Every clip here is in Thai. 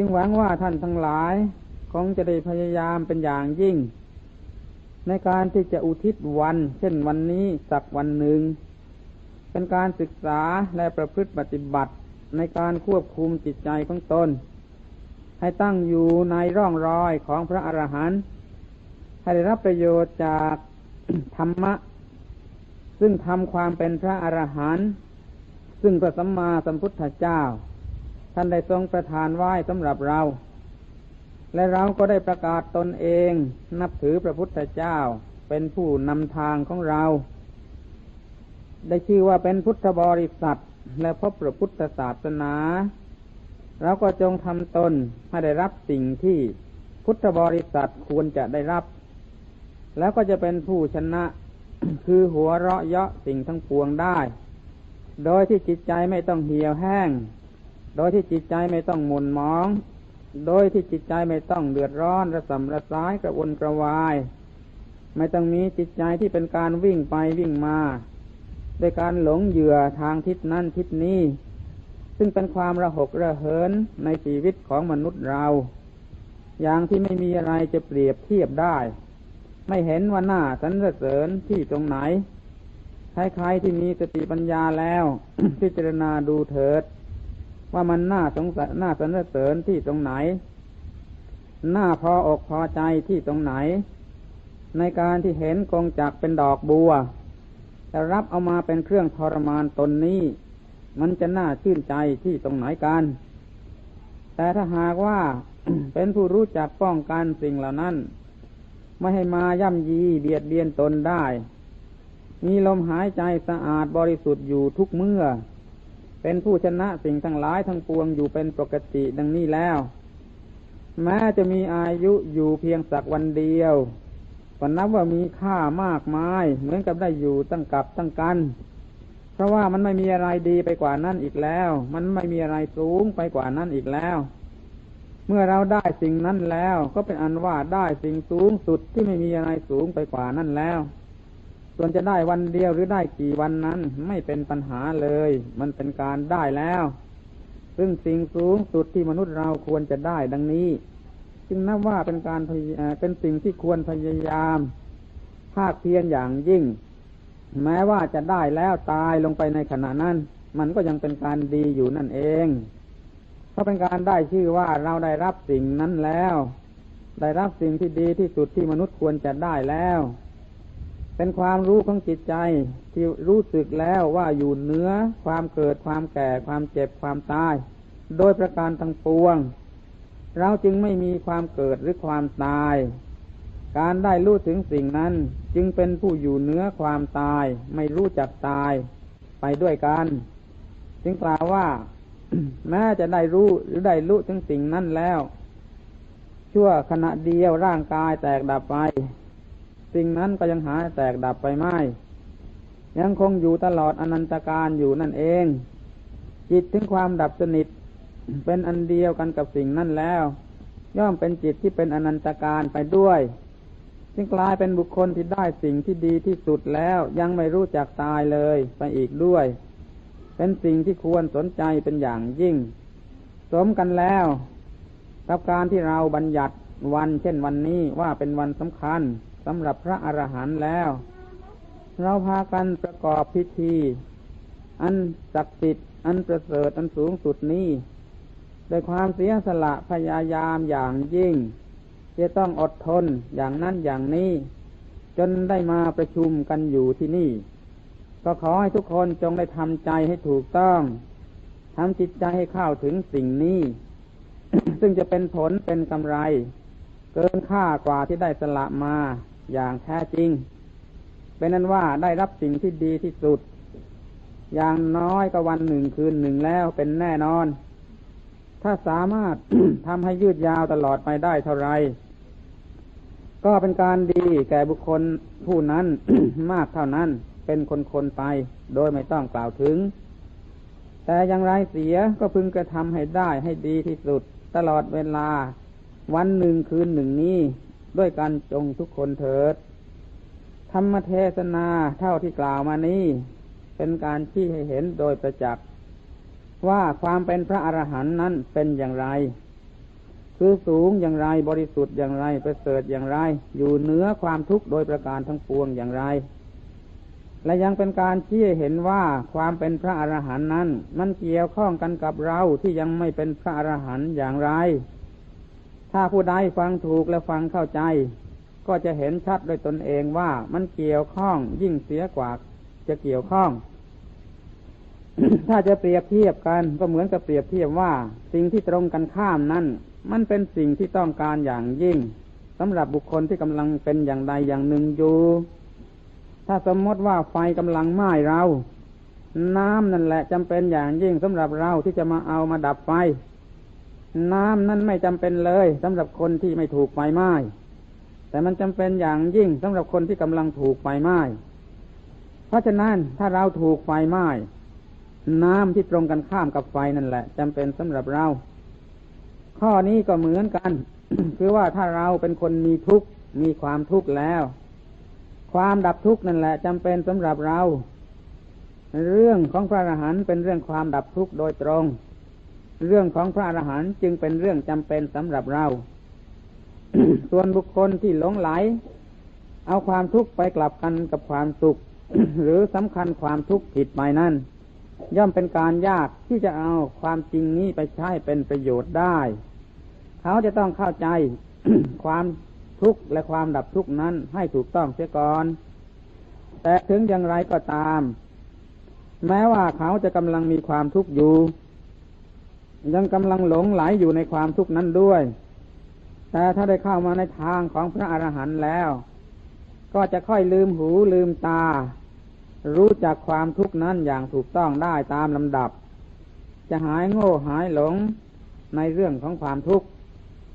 จึงหวังว่าท่านทั้งหลายคงจะได้พยายามเป็นอย่างยิ่ง ในการที่จะอุทิศวัน เช่นวันนี้สักวันหนึ่ง เป็นการศึกษาและประพฤติปฏิบัติในการควบคุมจิตใจของตนให้ตั้งอยู่ในร่องรอยของพระอรหันต์ให้ได้รับประโยชน์จากธรรมะ ซึ่งทำความเป็นพระอรหันต์ซึ่งพระสัมมาสัมพุทธเจ้า ท่านได้ทรงประทานไหว้สำหรับเรา และเราก็ได้ประกาศตนเองนับถือพระพุทธเจ้าเป็นผู้นำทางของเรา ได้ชื่อว่าเป็นพุทธบริษัทและพบพระพุทธศาสนา เราก็จงทำตนให้ได้รับสิ่งที่พุทธบริษัทควรจะได้รับ แล้วก็จะเป็นผู้ชนะคือหัวเราะเยาะสิ่งทั้งปวงได้ โดยที่จิตใจไม่ต้องเหี่ยวแห้ง โดยที่จิตใจไม่ต้องหม่นมอง โดยที่จิตใจไม่ต้องเดือดร้อนระสำระสายกระวนกระวาย ไม่ต้องมีจิตใจที่เป็นการวิ่งไปวิ่งมาด้วยการหลงเหยื่อทางทิศนั้นทิศนี้ ซึ่งเป็นความระหกระเหินในชีวิตของมนุษย์เรา อย่างที่ไม่มีอะไรจะเปรียบเทียบได้ ไม่เห็นว่าหน้าสรรเสริญที่ตรงไหนใครๆที่มีสติปัญญาแล้ว พิจารณาดูเถิด ว่ามันน่าสงสน่าสรรเสริญที่ตรงไหนน้าพออกพอใจที่ตรงไหน ในการที่เห็นกงจักเป็นดอกบัวแต่รับเอามาเป็นเครื่องทรมานตนนี้ มันจะน่าชื่นใจที่ตรงไหนกัน แต่ถ้าหากว่าเป็นผู้รู้จักป้องกันสิ่งเหล่านั้น ไม่ให้มาย่ำยีเบียดเบียนตนได้ มีลมหายใจสะอาดบริสุทธิ์อยู่ทุกเมื่อ เป็นผู้ชนะสิ่งทั้งหลายทั้งปวงอยู่เป็นปกติดังนี้แล้ว แม้จะมีอายุอยู่เพียงสักวันเดียวก็นับว่ามีค่ามากมาย เหมือนกับได้อยู่ตั้งกับตั้งกัน เพราะว่ามันไม่มีอะไรดีไปกว่านั้นอีกแล้ว มันไม่มีอะไรสูงไปกว่านั้นอีกแล้ว เมื่อเราได้สิ่งนั้นแล้ว ก็เป็นอันว่าได้สิ่งสูงสุดที่ไม่มีอะไรสูงไปกว่านั้นแล้ว ส่วนจะได้วันเดียวหรือได้กี่วันนั้น ไม่เป็นปัญหาเลย มันเป็นการได้แล้ว ซึ่งสิ่งสูงสุดที่มนุษย์เราควรจะได้ดังนี้ จึงนับว่าเป็นการเป็นสิ่งที่ควรพยายาม ภาคเพียรอย่างยิ่ง แม้ว่าจะได้แล้วตายลงไปในขณะนั้น มันก็ยังเป็นการดีอยู่นั่นเองเพราะเป็นการได้ชื่อว่าเราได้รับสิ่งนั้นแล้ว ได้รับสิ่งที่ดีที่สุดที่มนุษย์ควรจะได้แล้ว เป็นความรู้ของจิตใจที่รู้สึกแล้วว่าอยู่เหนือความเกิดความแก่ความเจ็บความตาย โดยประการทั้งปวง เราจึงไม่มีความเกิดหรือความตาย การได้รู้ถึงสิ่งนั้นจึงเป็นผู้อยู่เหนือความตาย ไม่รู้จักตายไปด้วยกัน จึงกล่าวว่า แม้จะได้รู้หรือได้รู้ถึงสิ่งนั้นแล้ว ชั่วขณะเดียวร่างกายแตกดับไป สิ่งนั้นก็ยังหายแตกดับไปไม่ ยังคงอยู่ตลอดอนันตการอยู่นั่นเอง จิตถึงความดับสนิท เป็นอันเดียวกันกับสิ่งนั้นแล้ว ย่อมเป็นจิตที่เป็นอนันตการไปด้วยจึงกลายเป็นบุคคลที่ได้สิ่งที่ดีที่สุดแล้วยังไม่รู้จักตายเลยไปอีกด้วย เป็นสิ่งที่ควรสนใจเป็นอย่างยิ่ง สมกันแล้วกับการที่เราบัญญัติวันเช่นวันนี้ว่าเป็นวันสำคัญ สำหรับพระอรหันต์แล้ว เราพากันประกอบพิธี อันศักดิ์สิทธิ์อันประเสริฐอันสูงสุดนี้ด้วยความเสียสละพยายามอย่างยิ่ง จะต้องอดทนอย่างนั้นอย่างนี้ จนได้มาประชุมกันอยู่ที่นี่ ก็ขอให้ทุกคนจงได้ทำใจให้ถูกต้องทำจิตใจให้เข้าถึงสิ่งนี้ ซึ่งจะเป็นผลเป็นกำไร เกินค่ากว่าที่ได้สละมา อย่างแท้จริง เป็นนั้นว่าได้รับสิ่งที่ดีที่สุด อย่างน้อยก็วันหนึ่งคืนหนึ่งแล้วเป็นแน่นอน ถ้าสามารถทำให้ยืดยาวตลอดไปได้เท่าไร ก็เป็นการดีแก่บุคคลผู้นั้นมากเท่านั้นเป็นคนคนไปโดยไม่ต้องกล่าวถึง แต่อย่างไรเสียก็พึงกระทำให้ได้ให้ดีที่สุดตลอดเวลา วันหนึ่งคืนหนึ่งนี้ ด้วยกันจงทุกคนเถิด ธรรมเทศนาเท่าที่กล่าวมานี้ เป็นการชี้ให้เห็นโดยประจักษ์ว่าความเป็นพระอรหันต์นั้นเป็นอย่างไร คือสูงอย่างไรบริสุทธิ์อย่างไรประเสริฐอย่างไร อยู่เหนือความทุกข์โดยประการทั้งปวงอย่างไร และยังเป็นการชี้เห็นว่าความเป็นพระอรหันต์นั้น มันเกี่ยวข้องกันกับเราที่ยังไม่เป็นพระอรหันต์อย่างไร ถ้าผู้ใดฟังถูกและฟังเข้าใจ ก็จะเห็นชัดโดยตนเองว่ามันเกี่ยวข้องยิ่งเสียกว่าจะเกี่ยวข้อง ถ้าจะเปรียบเทียบกันก็เหมือนกับเปรียบเทียบว่า สิ่งที่ตรงกันข้ามนั้น มันเป็นสิ่งที่ต้องการอย่างยิ่งสำหรับบุคคลที่กำลังเป็นอย่างใดอย่างหนึ่งอยู่ ถ้าสมมติว่าไฟกำลังไหม้เรา น้ำนั่นแหละจำเป็นอย่างยิ่งสำหรับเราที่จะมาเอามาดับไฟ น้ำนั้นไม่จำเป็นเลยสำหรับคนที่ไม่ถูกไฟไหม้แต่มันจำเป็นอย่างยิ่งสำหรับคนที่กำลังถูกไฟไหม้เพราะฉะนั้นถ้าเราถูกไฟไหม้น้ำที่ตรงกันข้ามกับไฟนั่นแหละจำเป็นสำหรับเรา ข้อนี้ก็เหมือนกัน คือว่าถ้าเราเป็นคนมีทุกข์มีความทุกข์แล้ว ความดับทุกข์นั่นแหละจำเป็นสำหรับเรา เรื่องของพระอรหันต์เป็นเรื่องความดับทุกข์โดยตรง เรื่องของพระอรหันต์จึงเป็นเรื่องจำเป็นสำหรับเรา ส่วนบุคคลที่หลงไหล เอาความทุกข์ไปกลับกันกับความสุข หรือสำคัญความทุกข์ผิดไปนั่น ย่อมเป็นการยากที่จะเอาความจริงนี้ไปใช้เป็นประโยชน์ได้ เขาจะต้องเข้าใจความทุกข์และความดับทุกข์นั้นให้ถูกต้องเสียก่อน แต่ถึงอย่างไรก็ตาม แม้ว่าเขาจะกำลังมีความทุกข์อยู่ ยังกำลังหลงไหลอยู่ในความทุกข์นั้นด้วย แต่ถ้าได้เข้ามาในทางของพระอรหันต์แล้ว ก็จะค่อยลืมหูลืมตา รู้จักความทุกข์นั้นอย่างถูกต้องได้ตามลำดับ จะหายโง่หายหลงในเรื่องของความทุกข์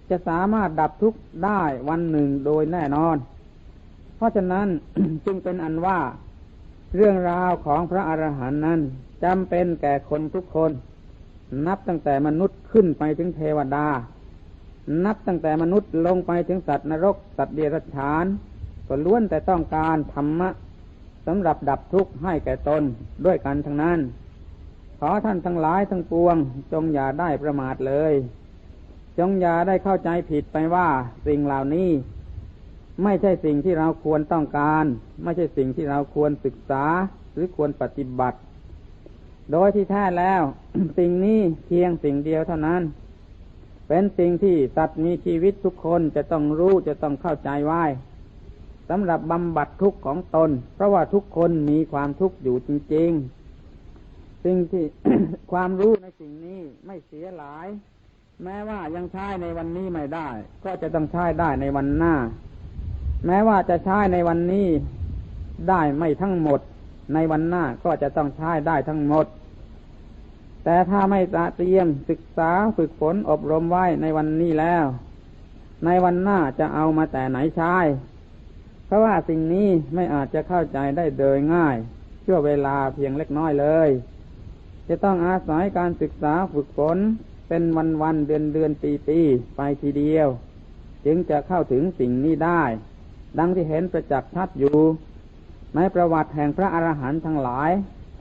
จะสามารถดับทุกข์ได้วันหนึ่งโดยแน่นอน เพราะฉะนั้นจึงเป็นอันว่า เรื่องราวของพระอรหันต์นั้นจำเป็นแก่คนทุกคน นับตั้งแต่มนุษย์ขึ้นไปถึงเทวดา นับตั้งแต่มนุษย์ลงไปถึงสัตว์นรก สัตว์เดรัจฉานก็ล้วนแต่ต้องการธรรมะสำหรับดับทุกข์ให้แก่ตนด้วยกันทั้งนั้น ขอท่านทั้งหลายทั้งปวง จงอย่าได้ประมาทเลย จงอย่าได้เข้าใจผิดไปว่าสิ่งเหล่านี้ ไม่ใช่สิ่งที่เราควรต้องการ ไม่ใช่สิ่งที่เราควรศึกษาหรือควรปฏิบัติ โดยที่แท้แล้ว สิ่งนี้เพียงสิ่งเดียวเท่านั้น เป็นสิ่งที่สัตว์มีชีวิตทุกคนจะต้องรู้จะต้องเข้าใจไว้สำหรับบำบัดทุกข์ของตน เพราะว่าทุกคนมีความทุกข์อยู่จริง ๆ สิ่งที่ความรู้ในสิ่งนี้ไม่เสียหลาย แม้ว่ายังใช้ในวันนี้ไม่ได้ ก็จะต้องใช้ได้ในวันหน้า แม้ว่าจะใช้ในวันนี้ได้ไม่ทั้งหมด ในวันหน้าก็จะต้องใช้ได้ทั้งหมด แต่ถ้าไม่เตรียมศึกษาฝึกฝนอบรมไว้ในวันนี้แล้ว ในวันหน้าจะเอามาแต่ไหนใช้ เพราะว่าสิ่งนี้ไม่อาจจะเข้าใจได้โดยง่ายชั่วเวลาเพียงเล็กน้อยเลย จะต้องอาศัยการศึกษาฝึกฝนเป็นวันวันเดือนเดือนปีปีไปทีเดียว จึงจะเข้าถึงสิ่งนี้ได้ ดังที่เห็นประจักษ์ชัดอยู่ ในประวัติแห่งพระอรหันต์ทั้งหลาย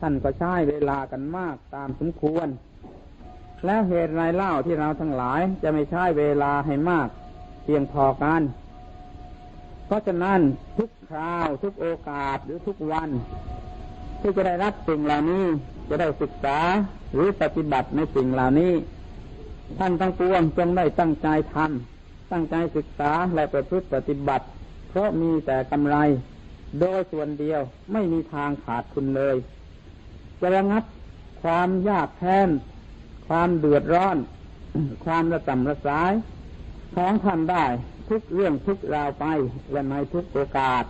ท่านก็ใช้เวลากันมากตามสมควร แล้วเหตุไรเล่าที่เราทั้งหลายจะไม่ใช้เวลาให้มาก เพียงพอกัน เพราะฉะนั้นทุกคราวทุกโอกาสหรือทุกวัน ที่จะได้รับสิ่งเหล่านี้จะได้ศึกษาหรือปฏิบัติในสิ่งเหล่านี้ ท่านทั้งปวงจงได้ตั้งใจทำตั้งใจศึกษาและประพฤติปฏิบัติ เพราะมีแต่กำไร โดยส่วนเดียวไม่มีทางขาดทุนเลย จะระงับความยากแค้นความเดือดร้อน ความระส่ำระสายของท่านได้ทุกเรื่องทุกราวไปและในทุกโอกาส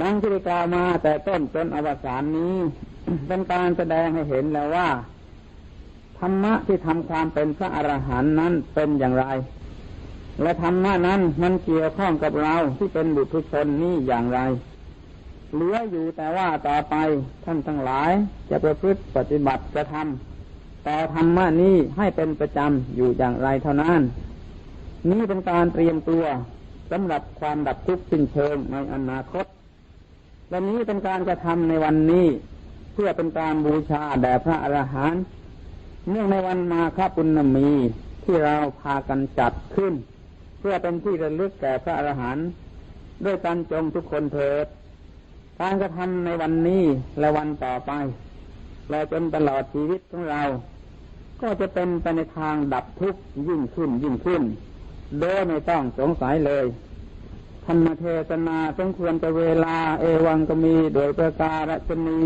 ดังที่ได้กล่าวมาแต่ต้นจนอวสานนี้ เป็นการแสดงให้เห็นแล้วว่า ธรรมะที่ทำความเป็นพระอรหันต์นั้นเป็นอย่างไร และธรรมะนั้นมันเกี่ยวข้องกับเราที่เป็นบุตรชนนี้อย่างไร เหลืออยู่แต่ว่าต่อไปท่านทั้งหลายจะประพฤติปฏิบัติจะทำแต่ธรรมะนี้ให้เป็นประจำอยู่อย่างไรเท่านั้น นี้เป็นการเตรียมตัวสำหรับความดับทุกข์สิ้นเชิงในอนาคต และนี้เป็นการกระทำในวันนี้เพื่อเป็นการบูชาแด่พระอรหันต์เนื่องในวันมาคปุณณมีที่เราพากันจัดขึ้น เพื่อเป็นที่ระลึกแก่พระอรหันต์ด้วยกันจงทุกคนเถิด การกระทำในวันนี้และวันต่อไปและจนตลอดชีวิตของเรา ก็จะเป็นไปในทางดับทุกข์ยิ่งขึ้นยิ่งขึ้น โดยไม่ต้องสงสัยเลยธรรมเทศนาสมควรจะเวลาเอวังก็มีโดยประการฉนี